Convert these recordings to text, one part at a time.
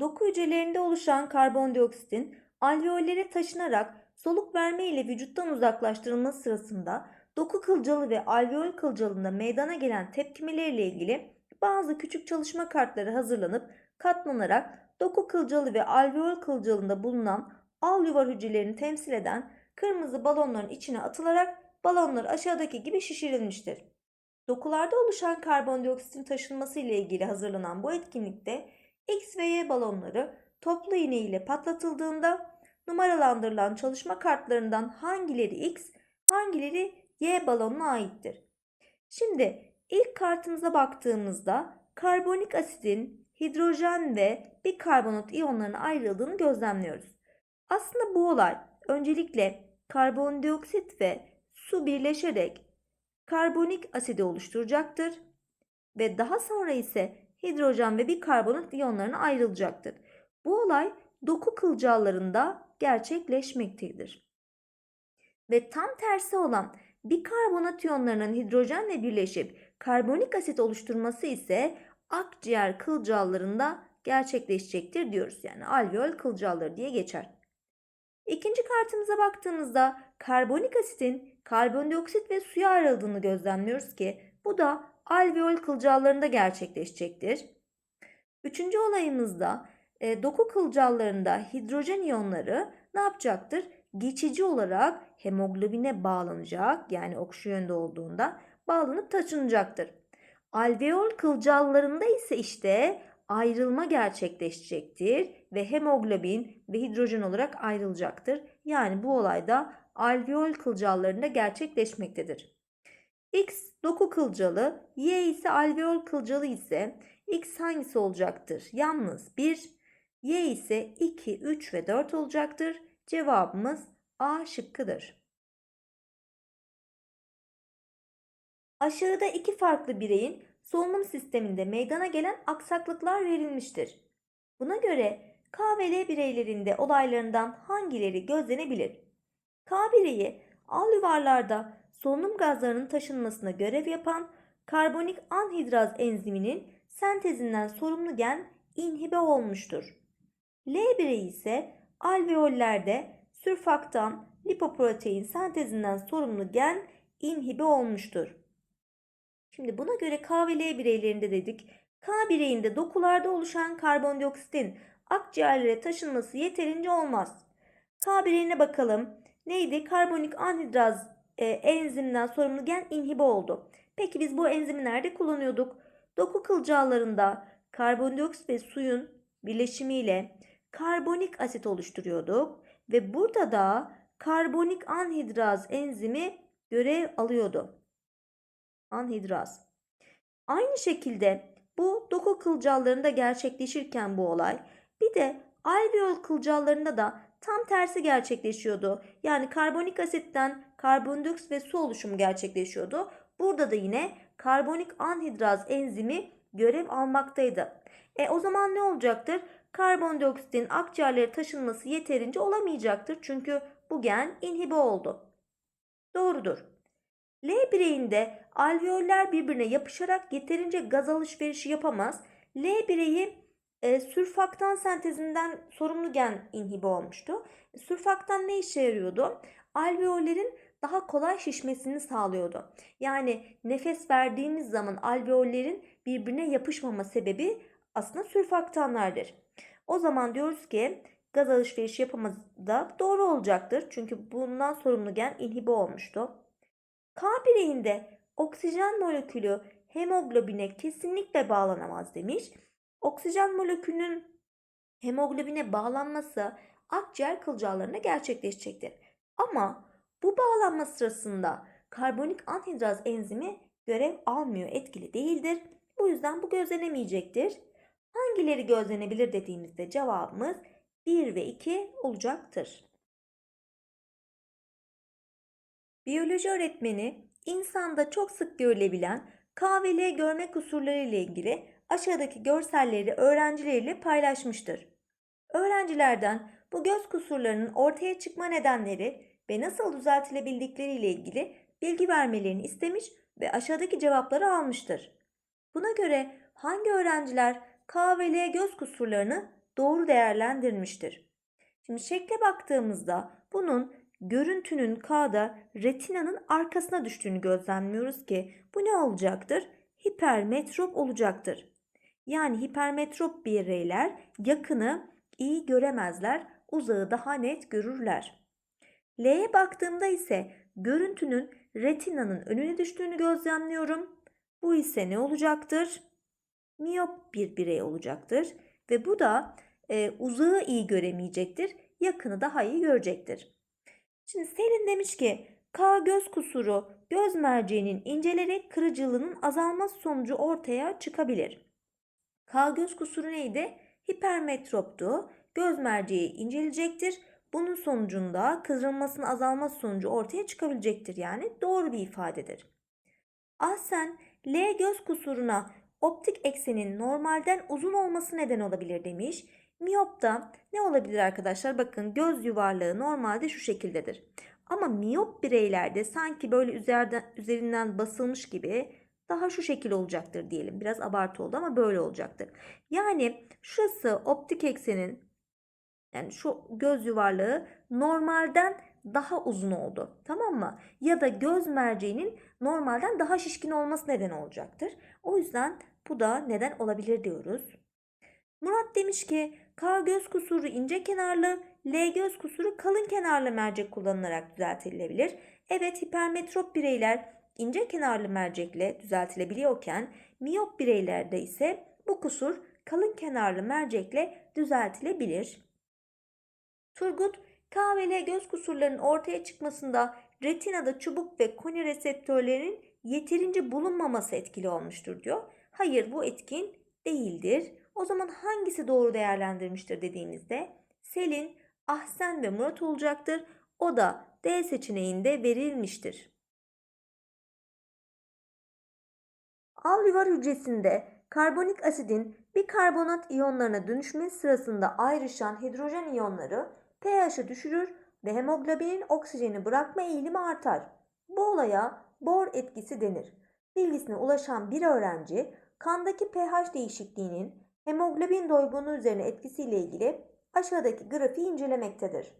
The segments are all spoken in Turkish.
Doku hücrelerinde oluşan karbondioksitin alveollere taşınarak soluk verme ile vücuttan uzaklaştırılması sırasında doku kılcalı ve alveol kılcalında meydana gelen tepkimelerle ilgili bazı küçük çalışma kartları hazırlanıp katlanarak doku kılcalı ve alveol kılcalında bulunan al yuvar hücrelerini temsil eden kırmızı balonların içine atılarak balonlar aşağıdaki gibi şişirilmiştir. Dokularda oluşan karbondioksitin taşınması ile ilgili hazırlanan bu etkinlikte X ve Y balonları toplu iğne ile patlatıldığında numaralandırılan çalışma kartlarından hangileri X, hangileri Y balonuna aittir? Şimdi ilk kartımıza baktığımızda karbonik asitin hidrojen ve bikarbonat iyonlarına ayrıldığını gözlemliyoruz. Aslında bu olay öncelikle karbondioksit ve su birleşerek karbonik asidi oluşturacaktır ve daha sonra ise hidrojen ve bikarbonat iyonlarına ayrılacaktır. Bu olay doku kılcallarında gerçekleşmektedir. Ve tam tersi olan bikarbonat iyonlarının hidrojenle birleşip karbonik asit oluşturması ise akciğer kılcallarında gerçekleşecektir diyoruz. Yani alveol kılcalları diye geçer. İkinci kartımıza baktığımızda karbonik asitin karbondioksit ve suya ayrıldığını gözlemliyoruz ki bu da alveol kılcallarında gerçekleşecektir. Üçüncü olayımızda e, doku kılcallarında hidrojen iyonları ne yapacaktır? Geçici olarak hemoglobine bağlanacak yani okşu yönde olduğunda bağlanıp taşınacaktır. Alveol kılcallarında ise işte ayrılma gerçekleşecektir ve hemoglobin ve hidrojen olarak ayrılacaktır. Yani bu olayda alveol kılcallarında gerçekleşmektedir. X doku kılcalı, Y ise alveol kılcalı ise X hangisi olacaktır? Yalnız 1, Y ise 2, 3 ve 4 olacaktır. Cevabımız A şıkkıdır. Aşağıda iki farklı bireyin solunum sisteminde meydana gelen aksaklıklar verilmiştir. Buna göre K ve L bireylerinde olaylarından hangileri gözlenebilir? K bireyi al yuvarlarda solunum gazlarının taşınmasına görev yapan karbonik anhidraz enziminin sentezinden sorumlu gen inhibe olmuştur. L bireyi ise alveollerde sürfaktan lipoprotein sentezinden sorumlu gen inhibe olmuştur. Şimdi buna göre K ve L bireylerinde dedik. K bireyinde dokularda oluşan karbondioksitin akciğerlere taşınması yeterince olmaz. K bireyine bakalım. Neydi? Karbonik anhidraz e, enziminden sorumlu gen inhibe oldu. Peki biz bu enzimi nerede kullanıyorduk? Doku kılcallarında karbondioksit ve suyun birleşimiyle karbonik asit oluşturuyorduk ve burada da karbonik anhidraz enzimi görev alıyordu. Anhidraz. Aynı şekilde bu doku kılcallarında gerçekleşirken bu olay bir de alveol kılcallarında da tam tersi gerçekleşiyordu. Yani karbonik asitten karbondioksit ve su oluşumu gerçekleşiyordu. Burada da yine karbonik anhidraz enzimi görev almaktaydı. E o zaman ne olacaktır? Karbondioksitin akciğerlere taşınması yeterince olamayacaktır. Çünkü bu gen inhibe oldu. Doğrudur. L bireyinde alveoller birbirine yapışarak yeterince gaz alışverişi yapamaz. L bireyi e, sürfaktan sentezinden sorumlu gen inhibe olmuştu. Sürfaktan ne işe yarıyordu? Alveollerin daha kolay şişmesini sağlıyordu. Yani nefes verdiğiniz zaman alveollerin birbirine yapışmama sebebi aslında sürfaktanlardır. O zaman diyoruz ki gaz alışverişi yapamaz da doğru olacaktır. Çünkü bundan sorumlu gen inhibe olmuştu. K bireyinde oksijen molekülü hemoglobine kesinlikle bağlanamaz demiş. Oksijen molekülünün hemoglobine bağlanması akciğer kılcallarına gerçekleşecektir. Ama bu bağlanma sırasında karbonik anhidraz enzimi görev almıyor, etkili değildir. Bu yüzden bu gözlenemeyecektir. Hangileri gözlenebilir dediğimizde cevabımız 1 ve 2 olacaktır. Biyoloji öğretmeni insanda çok sık görülebilen K ve L görme kusurları ile ilgili aşağıdaki görselleri öğrencileriyle paylaşmıştır. Öğrencilerden bu göz kusurlarının ortaya çıkma nedenleri ve nasıl düzeltilebildikleri ile ilgili bilgi vermelerini istemiş ve aşağıdaki cevapları almıştır. Buna göre hangi öğrenciler K ve L göz kusurlarını doğru değerlendirmiştir. Şimdi şekle baktığımızda bunun görüntünün K'da retinanın arkasına düştüğünü gözlemliyoruz ki bu ne olacaktır? Hipermetrop olacaktır. Yani hipermetrop bireyler yakını iyi göremezler, uzağı daha net görürler. L'ye baktığımda ise görüntünün retinanın önüne düştüğünü gözlemliyorum. Bu ise ne olacaktır? Miyop bir birey olacaktır ve bu da e, uzağı iyi göremeyecektir, yakını daha iyi görecektir. Şimdi Selin demiş ki K göz kusuru göz merceğinin incelerek kırıcılığının azalması sonucu ortaya çıkabilir. K göz kusuru neydi? Hipermetroptu. Göz merceği incelecektir. Bunun sonucunda kırılmasının azalması sonucu ortaya çıkabilecektir. Yani doğru bir ifadedir. Ahsen L göz kusuruna optik eksenin normalden uzun olması neden olabilir demiş. Miyopta ne olabilir arkadaşlar? Bakın göz yuvarlağı normalde şu şekildedir. Ama miyop bireylerde sanki böyle üzerden, üzerinden basılmış gibi daha şu şekil olacaktır diyelim. Biraz abartı oldu ama böyle olacaktır. Yani şurası optik eksenin yani şu göz yuvarlağı normalden daha uzun oldu. Tamam mı? Ya da göz merceğinin normalden daha şişkin olması neden olacaktır. O yüzden bu da neden olabilir diyoruz. Murat demiş ki K göz kusuru ince kenarlı, L göz kusuru kalın kenarlı mercek kullanılarak düzeltilebilir. Evet hipermetrop bireyler ince kenarlı mercekle düzeltilebiliyorken miyop bireylerde ise bu kusur kalın kenarlı mercekle düzeltilebilir. Turgut, K ve L göz kusurlarının ortaya çıkmasında retinada çubuk ve koni reseptörlerinin yeterince bulunmaması etkili olmuştur diyor. Hayır bu etkin değildir. O zaman hangisi doğru değerlendirmiştir dediğimizde Selin, Ahsen ve Murat olacaktır. O da D seçeneğinde verilmiştir. Alüvar hücresinde karbonik asidin bikarbonat iyonlarına dönüşmesi sırasında ayrışan hidrojen iyonları pH'ı düşürür ve hemoglobinin oksijeni bırakma eğilimi artar. Bu olaya Bohr etkisi denir. Bilgisine ulaşan bir öğrenci kandaki pH değişikliğinin hemoglobin doygunluğu üzerine etkisiyle ilgili aşağıdaki grafiği incelemektedir.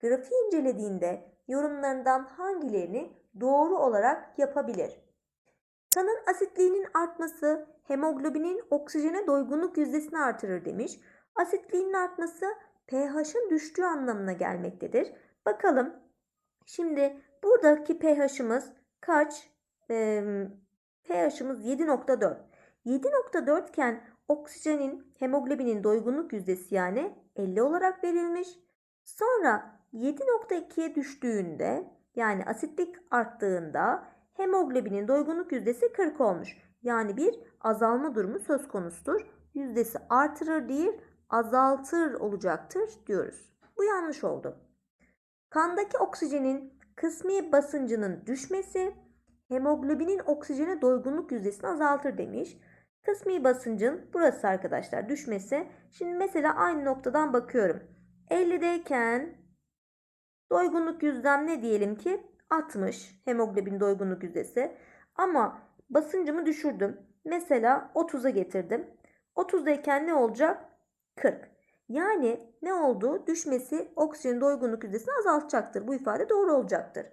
Grafiği incelediğinde yorumlarından hangilerini doğru olarak yapabilir? Kanın asitliğinin artması hemoglobinin oksijene doygunluk yüzdesini artırır demiş. Asitliğinin artması pH'ın düştüğü anlamına gelmektedir. Bakalım. Şimdi buradaki pH'ımız kaç? Ee, pH'ımız 7.4. 7.4 iken oksijenin hemoglobinin doygunluk yüzdesi yani 50 olarak verilmiş. Sonra 7.2'ye düştüğünde yani asitlik arttığında hemoglobinin doygunluk yüzdesi 40 olmuş. Yani bir azalma durumu söz konusudur. Yüzdesi artırır değil azaltır olacaktır diyoruz. Bu yanlış oldu. Kandaki oksijenin kısmi basıncının düşmesi hemoglobinin oksijene doygunluk yüzdesini azaltır demiş. Kısmi basıncın burası arkadaşlar düşmesi. Şimdi mesela aynı noktadan bakıyorum. 50'deyken doygunluk yüzdem ne diyelim ki 60 hemoglobin doygunluk yüzdesi. Ama basıncımı düşürdüm. Mesela 30'a getirdim. 30'dayken ne olacak? 40. Yani ne oldu? Düşmesi oksijenin doygunluk yüzdesini azaltacaktır. Bu ifade doğru olacaktır.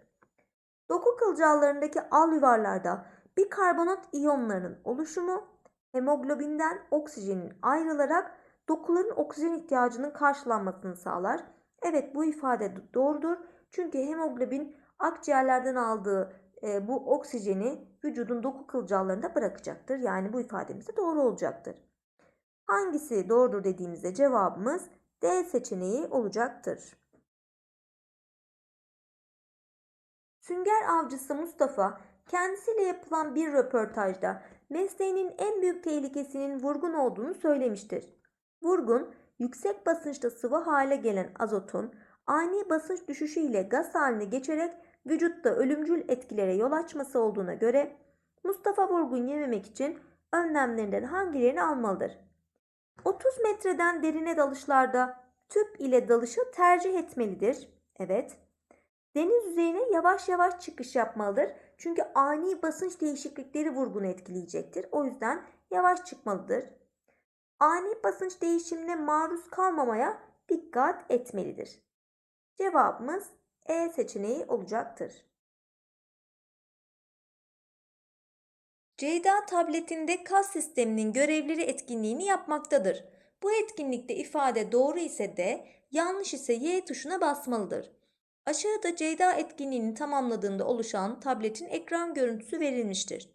Doku kılcallarındaki al yuvarlarda bikarbonat iyonlarının oluşumu hemoglobinden oksijenin ayrılarak dokuların oksijen ihtiyacının karşılanmasını sağlar. Evet bu ifade doğrudur. Çünkü hemoglobin akciğerlerden aldığı e, bu oksijeni vücudun doku kılcallarında bırakacaktır. Yani bu ifademiz de doğru olacaktır. Hangisi doğrudur dediğimizde cevabımız D seçeneği olacaktır. Sünger avcısı Mustafa kendisiyle yapılan bir röportajda mesleğinin en büyük tehlikesinin vurgun olduğunu söylemiştir. Vurgun, yüksek basınçta sıvı hale gelen azotun ani basınç düşüşü ile gaz haline geçerek vücutta ölümcül etkilere yol açması olduğuna göre Mustafa vurgun yememek için önlemlerinden hangilerini almalıdır? 30 metreden derine dalışlarda tüp ile dalışı tercih etmelidir. Evet. Deniz yüzeyine yavaş yavaş çıkış yapmalıdır. Çünkü ani basınç değişiklikleri vurgunu etkileyecektir. O yüzden yavaş çıkmalıdır. ani basınç değişimine maruz kalmamaya dikkat etmelidir. Cevabımız E seçeneği olacaktır. Ceyda tabletinde kas sisteminin görevleri etkinliğini yapmaktadır. Bu etkinlikte ifade doğru ise de yanlış ise Y tuşuna basmalıdır. Aşağıda Ceyda etkinliğini tamamladığında oluşan tabletin ekran görüntüsü verilmiştir.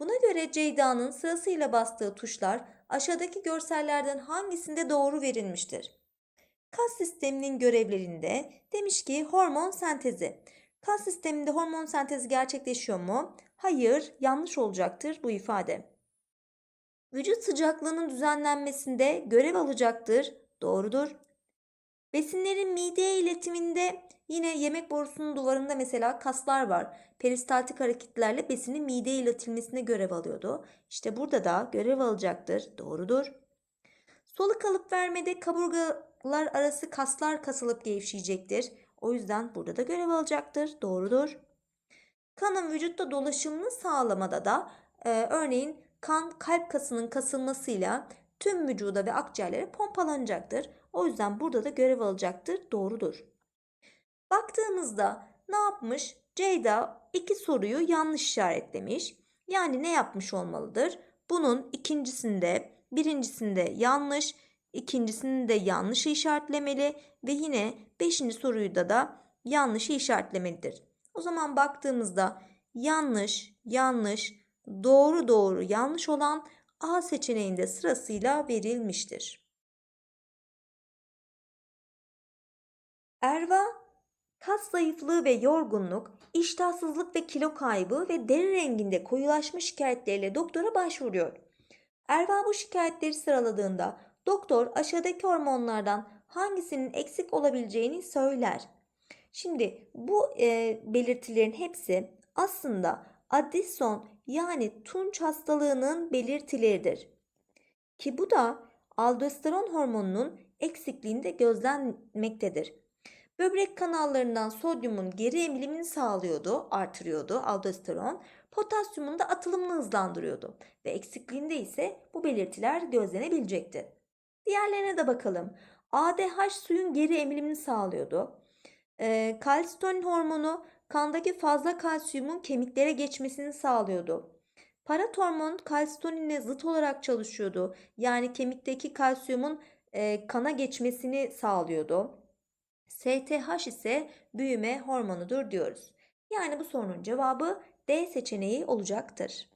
Buna göre Ceyda'nın sırasıyla bastığı tuşlar aşağıdaki görsellerden hangisinde doğru verilmiştir? Kas sisteminin görevlerinde demiş ki hormon sentezi. Kas sisteminde hormon sentezi gerçekleşiyor mu? Hayır, yanlış olacaktır bu ifade. Vücut sıcaklığının düzenlenmesinde görev alacaktır. Doğrudur. Besinlerin mideye iletiminde yine yemek borusunun duvarında mesela kaslar var. Peristaltik hareketlerle besinin mideye iletilmesine görev alıyordu. İşte burada da görev alacaktır. Doğrudur. Soluk alıp vermede kaburgalar arası kaslar kasılıp gevşeyecektir. O yüzden burada da görev alacaktır. Doğrudur. Kanın vücutta dolaşımını sağlamada da e, örneğin kan kalp kasının kasılmasıyla tüm vücuda ve akciğerlere pompalanacaktır. O yüzden burada da görev alacaktır. Doğrudur. Baktığımızda ne yapmış? Ceyda iki soruyu yanlış işaretlemiş. Yani ne yapmış olmalıdır? Bunun ikincisinde, birincisinde yanlış, ikincisinde yanlış işaretlemeli ve yine beşinci soruyu da da yanlış işaretlemelidir. O zaman baktığımızda yanlış, yanlış, doğru doğru yanlış olan A seçeneğinde sırasıyla verilmiştir. Erva, kas zayıflığı ve yorgunluk, iştahsızlık ve kilo kaybı ve deri renginde koyulaşma şikayetleriyle doktora başvuruyor. Erva bu şikayetleri sıraladığında doktor aşağıdaki hormonlardan hangisinin eksik olabileceğini söyler. Şimdi bu e, belirtilerin hepsi aslında Addison yani tunç hastalığının belirtileridir. Ki bu da aldosteron hormonunun eksikliğinde gözlenmektedir. Böbrek kanallarından sodyumun geri emilimini sağlıyordu, artırıyordu aldosteron. Potasyumun da atılımını hızlandırıyordu ve eksikliğinde ise bu belirtiler gözlenebilecekti. Diğerlerine de bakalım. ADH suyun geri emilimini sağlıyordu. E, kalsitonin hormonu kandaki fazla kalsiyumun kemiklere geçmesini sağlıyordu. Parat hormon kalsitoninle zıt olarak çalışıyordu. Yani kemikteki kalsiyumun e, kana geçmesini sağlıyordu. STH ise büyüme hormonudur diyoruz. Yani bu sorunun cevabı D seçeneği olacaktır.